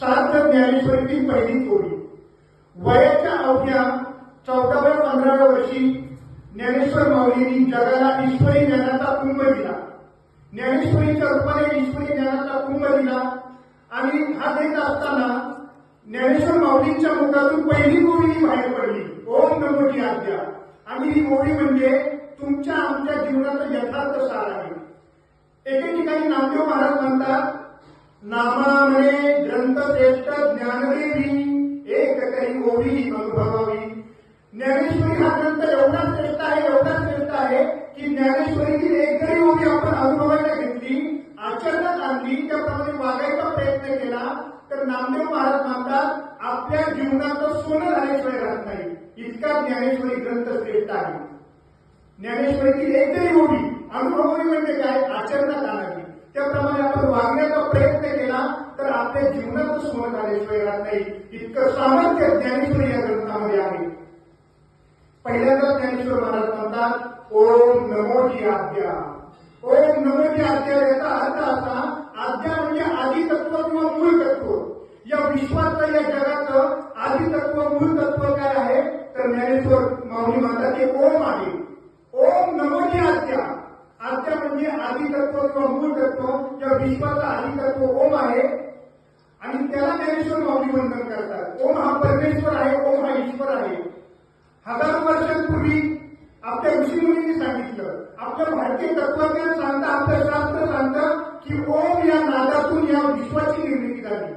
सात ज्ञानेश्वरीची पहिली थोडी वयाच्या अवघ्या चौदाव्या पंधराव्या वर्षी ज्ञानेश्वर माऊलींनी जगाला ईश्वरी ज्ञानाचा कुंभ दिला. ज्ञानेश्वरीच्या रूपाने ईश्वरी ज्ञानाचा कुंभ दिला. आणि हा देत असताना ज्ञानेश्वर माऊलींच्या मुखातून पहिली गोळी ही बाहेर पडली. ओम नमोची आज्ञा आणि ही गोळी म्हणजे तुमच्या आमच्या जीवनाचं यथार्थ सार आहे. एके ठिकाणी नामदेव महाराज म्हणतात नामामणे ग्रंथ श्रेष्ठ ज्ञानदेवी एक काही ओवी अनुभवावी. ज्ञानेश्वरी हा ग्रंथ एवढा श्रेष्ठ आहे एवढा श्रेष्ठ आहे की ज्ञानेश्वरीची एक जरी ओवी आपण अनुभवायला घेतली आचरणात आणली त्याप्रमाणे वागायचा प्रयत्न केला तर नामदेव महाराज म्हणतात आपल्या जीवनाचं सोनं झाल्याशिवाय राहत नाही. इतका ज्ञानेश्वरी ग्रंथ श्रेष्ठ आहे. ज्ञानेश्वरीची एक जरी ओवी अनुभवावी म्हणजे काय? आचरणात आणावी त्याप्रमाणे आपण वागण्याचा प्रयत्न केला तर आपल्या जीवनात स्मरण आल्याशिवाय राहत नाही. इतकं सामर्थ्य ज्ञानेश्वर या ग्रंथामध्ये आहे. पहिल्यांदा ज्ञानेश्वर महाराज म्हणतात ओम नमोजी आज्ञा ओम नमोजी आज्ञा याचा अर्थ असा आज्ञा म्हणजे आदी तत्व किंवा मूळ तत्व या विश्वाचं या जगाचं आदी तत्व मूळ तत्व काय आहे तर ज्ञानेश्वर माऊली म्हणतात ते ओम आहे ओम नमोची आज्ञा आज्ञा म्हणजे आदी तत्व किंवा मूळ तत्व या विश्वाचं आदी तत्व ओम आहे आणि त्याला ज्ञानेश्वर माऊली वंदन करतात ओम हा परमेश्वर आहे ओम हा ईश्वर आहे. हजारो वर्षांपूर्वी आपल्या ऋषीमुनींनी सांगितलं आपलं भारतीय तत्वज्ञान सांगतं आपलं शास्त्र सांगतं की ओम या नादातून या विश्वाची निर्मिती झाली.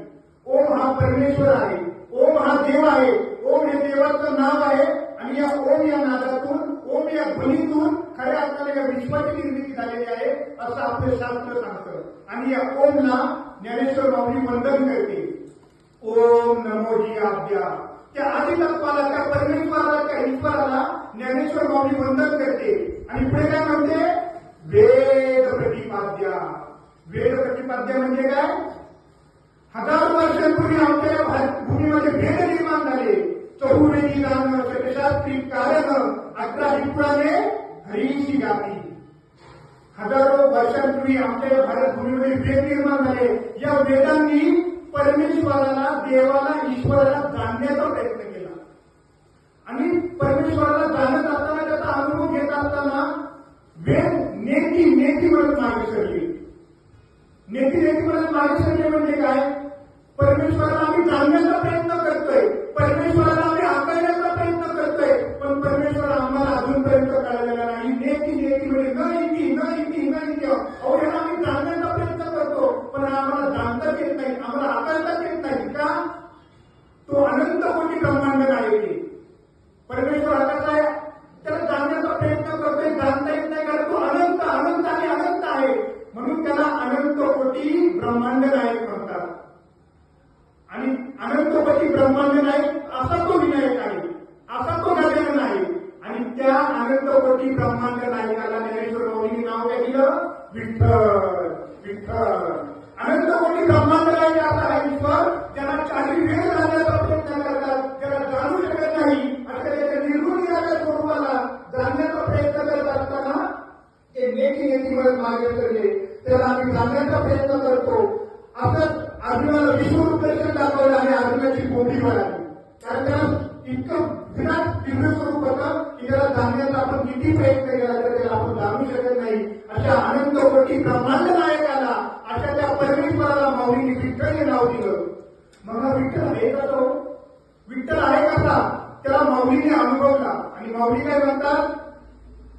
ओम हा परमेश्वर आहे ओम हा देव आहे ओम हे देवाचं नाव आहे आणि या ओम या नादातून ओम या ध्वनीतून खऱ्या अर्थाने या विश्वाची निर्मिती झालेली आहे असं आपलं शास्त्र सांगतं. आणि या ओमला ज्ञानेश्वर माऊली वंदन करते. ओम नमोजी आद्या त्या आदी त्या परमेश्वराला त्या ईश्वराला ज्ञानेश्वर माऊली वंदन करते. आणि पुढे काय म्हणते? वेद प्रतिपाद्या. वेद प्रतिपाद्या म्हणजे काय? हजारो वर्षांपूर्वी आमच्या भूमीमध्ये भेद निर्माण झाले. चहुवेदी गाणं शतशास्त्री कारण अकरा विपुराने हरीची गाती हजारो वर्षांपूर्वी आमच्या या भारत भूमीमध्ये भेद निर्माण झाले. या वेदांनी परमेश्वराला देवाला ईश्वराला जाणण्याचा प्रयत्न केला. आणि परमेश्वराला जाणत असताना त्याचा अनुभव घेत असताना वेद नेती नेती म्हणत मागे सरली. नेती नेती म्हणत मागे सरले म्हणजे काय? परमेश्वराला अनंतपती ब्रह्मांड नाही असा तो विनायक आहे. असा तो गजानन आहे. आणि त्या अनंतपती ब्रह्मांड नायकाला ज्ञानेश्वर माऊलीने नाव काय दिलं? विठ्ठल. विठ्ठल. अनंतपती ब्रह्मांड नायक असा आहे ईश्वर ज्याला चारी वेळ जाण्याचा प्रयत्न करतात. त्याला जाणू शकत नाही आणि त्याच्या निर्गुण स्वरूपाला जाणण्याचा प्रयत्न करत असताना ते नेटी नेटी मागे सरले. त्याला आम्ही जाणण्याचा प्रयत्न करतो. असंच अर्जुनाची कोंबडी कारण त्याला इतकं विराट तीव्र स्वरूप होतं की त्याला जाणण्याचा आपण किती प्रयत्न केला तर त्याला आपण जाणू शकत नाही. अशा अनंत कोटी ब्रह्मांड नायकाला अशा त्या परमेश्वराला माऊलीने विठ्ठल हे नाव दिलं. मग हा विठ्ठल आहे का तो? विठ्ठल आहे कसा त्याला माऊलीने अनुभवला. आणि माऊली काय म्हणतात?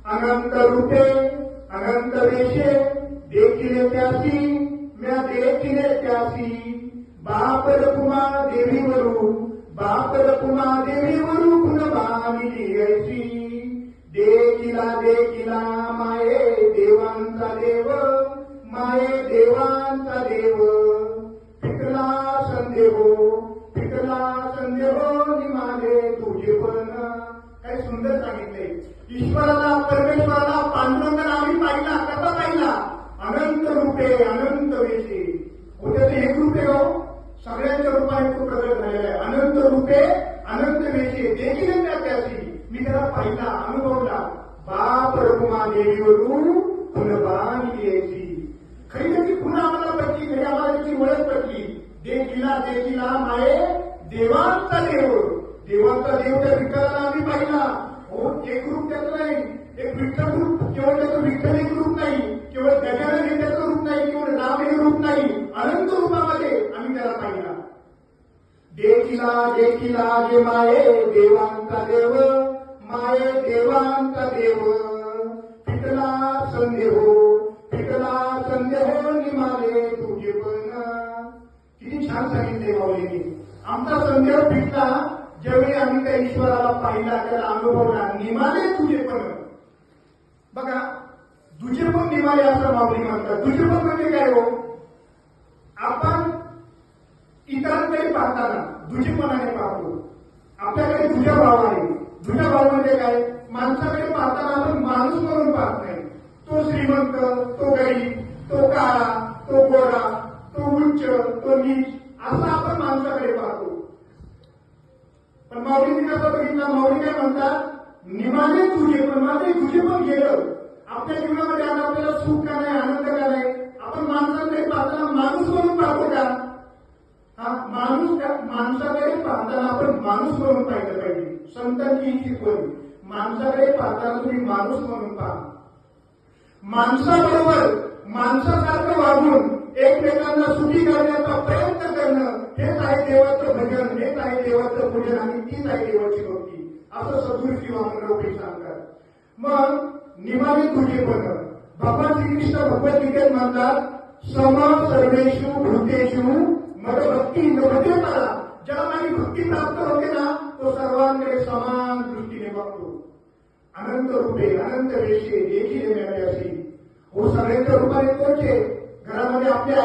अनंत रूपे अनंत वेशे देखील त्यासी म्या देखील त्यासी. बाप रकुमा देवीवरू बाप रकुमा देवीवरू गुणवानी ऐसी देखिला देखिला माये देवांचा देव माये देवांचा देव. पिकला संदेह हो, पिकला संदेह हो, निमाले तुझे पण. काय सुंदर सांगितले ईश्वराला परमेश्वराला पांडुरंगाला आम्ही पाहिला. कसा पाहिला? अनंत रूपे अनंत वेशे हो त्याचे एक रूपे हो. सगळ्यांच्या रूपाने तो प्रगट झालेला आहे. अनंत रूपे अनंत वेशे देखील त्याची मी त्याला पाहिला अनुभवला. बाप रघुमा देवीवरून पुनबानी यायची खरी त्याची पुन्हा आम्हाला पटली खरी आम्हाला त्याची ओळख पटली. देखील देखीला देखीला माये देवांचा देव. देवांचा देव त्या विठ्ठलाला आम्ही पाहिला. हो एक रूप त्याचं नाही. एक विठ्ठल रूप. केवळ त्याचं विठ्ठल एक रूप नाही. केवळ गजानन हे त्याचं रूप नाही. केवळ राम हे रूप नाही. अनंत रूप देखिला देखिला जे माये देवांचा देव माये देवांचा देव. पिटला संदेह हो, पिटला संदेह हो, निमाले तुझे पण किती छान सांगितले माऊलीने आमचा संदेह पिटला ज्यावेळी आम्ही त्या ईश्वराला पाहिला त्याला अनुभवला निमाले तुझे पण बघा तुझे पण निमाले असं माऊली म्हणतात. तुझे पण म्हणजे काय हो? पाहताना मनाने पाहतो आपल्याकडे दुजा भाव आहे दुजा भाव म्हणजे काय? माणसाकडे पाहताना आपण माणूस म्हणून पाहत नाही. तो श्रीमंत तो गरीब तो काळा तो गोरा तो उच्च तो नीच असं आपण माणसाकडे पाहतो. पण माऊलीने कसं बघितलं? माऊली काय म्हणतात? निमाने तुझे पण माझे तुझे पण गेलं. आपल्या जीवनामध्ये आता आपल्याला सुख का नाही आनंद का नाही? आपण माणसाकडे पाहताना माणूस म्हणून पाहतो का? हा माणूस त्या माणसाकडे पाहताना आपण माणूस म्हणून पाहिलं पाहिजे. संतांची ही शिकवण माणसाकडे पाहताना तुम्ही माणूस म्हणून पाहा. माणसाबरोबर माणसासारखं वागून एकमेकांना सुखी करण्याचा प्रयत्न करणं हेच आहे देवाचं भजन हेच आहे देवाचं पूजन आणि तीच आहे देवाची भक्ती. असं सदुर शिवामराव सांगतात. मग निमाने तुझेपण भगवान श्रीकृष्ण भगवद्गीतेत म्हणतात सम सर्वेशु भूतेशु मग भक्ती नव्हते मला. ज्याला माझी भक्ती प्राप्त होते ना तो सर्वांकडे समान दृष्टीने बघतो. अनंत रूपे अनंत रेषे देखील मिळाले अशी हो सगळ्यांच्या रूपाने कोणते? घरामध्ये आपल्या